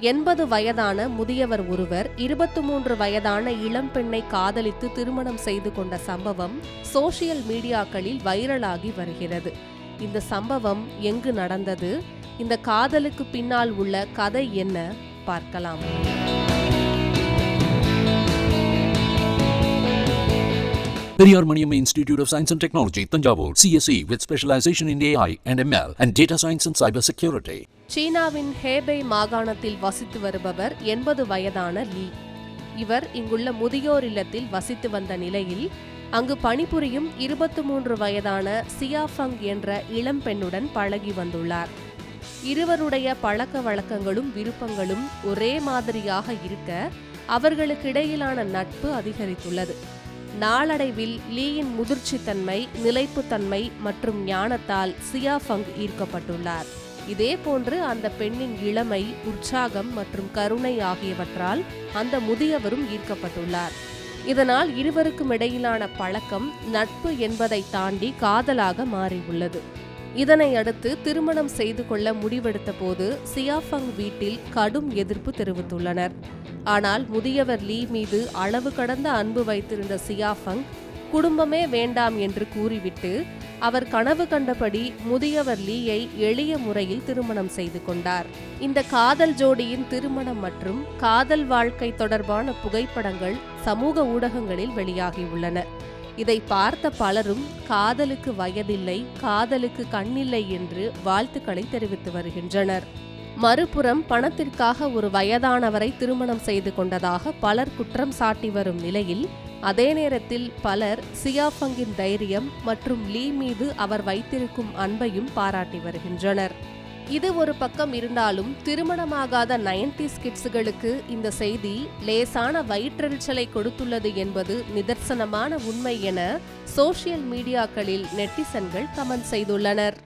எண்பது வயதான முதியவர் ஒருவர் இருபத்தி மூன்று வயதான இளம்பெண்ணை காதலித்து திருமணம் செய்து கொண்ட சம்பவம் சோசியல் மீடியாக்களில் வைரலாகி வருகிறது. இந்த சம்பவம் எங்கு நடந்தது? இந்த காதலுக்கு பின்னால் உள்ள கதை என்ன? பார்க்கலாம். Periyar Maniammai institute of science and technology Thanjavur CSE with specialization in AI and ML and data science and cyber security சீனாவின் ஹேபை மாகாணத்தில் வசித்து வருபவர் எண்பது வயதான லீ. இவர் இங்குள்ள முதியோர் இல்லத்தில் வசித்து வந்த நிலையில் அங்கு பணிபுரியும் இருபத்தி மூன்று வயதான சியாஃபங் என்ற இளம்பெண்ணுடன் பழகி வந்துள்ளார். இருவருடைய பழக்க வழக்கங்களும் விருப்பங்களும் ஒரே மாதிரியாக இருக்க அவர்களுக்கிடையிலான நட்பு அதிகரித்துள்ளது. நாளடைவில் லீயின் முதிர்ச்சித்தன்மை நிலைப்புத்தன்மை மற்றும் ஞானத்தால் சியாஃபங் ஈர்க்கப்பட்டுள்ளார். இதேபோன்று அந்த பெண்ணின் இளமை உற்சாகம் மற்றும் கருணை ஆகியவற்றால் அந்த முதியவரும் ஈர்க்கப்பட்டுள்ளார். இதனால் இருவருக்கும் இடையிலான பழக்கம் நட்பு என்பதை தாண்டி காதலாக மாறியுள்ளது. இதனை அடுத்து திருமணம் செய்து கொள்ள முடிவெடுத்த போது சியாஃபங் வீட்டில் கடும் எதிர்ப்பு தெரிவித்துள்ளனர். ஆனால் முதியவர் லீ மீது அளவு கடந்த அன்பு வைத்திருந்த சியாஃபங் குடும்பமே வேண்டாம் என்று கூறிவிட்டு அவர் கனவு கண்டபடி முதியவர் லீயை எளிய முறையில் திருமணம் செய்து கொண்டார். இந்த காதல் ஜோடியின் திருமணம் மற்றும் காதல் வாழ்க்கை தொடர்பான புகைப்படங்கள் சமூக ஊடகங்களில் வெளியாகியுள்ளன. இதை பார்த்த பலரும் காதலுக்கு வயதில்லை காதலுக்கு கண்ணில்லை என்று வாழ்த்துக்களை தெரிவித்து வருகின்றனர். மறுபுறம் பணத்திற்காக ஒரு வயதானவரை திருமணம் செய்து கொண்டதாக பலர் குற்றம் சாட்டி வரும் நிலையில் அதே நேரத்தில் பலர் சியாஃபங்கின் தைரியம் மற்றும் லீ மீது அவர் வைத்திருக்கும் அன்பையும் பாராட்டி வருகின்றனர். இது ஒரு பக்கம் இருந்தாலும் திருமணமாகாத நைன்டிஸ் கிட்ஸுகளுக்கு இந்த செய்தி லேசான வயிற்றெரிச்சலை கொடுத்துள்ளது என்பது நிதர்சனமான உண்மை என சோசியல் மீடியாக்களில் நெட்டிசன்கள் கமெண்ட் செய்துள்ளனர்.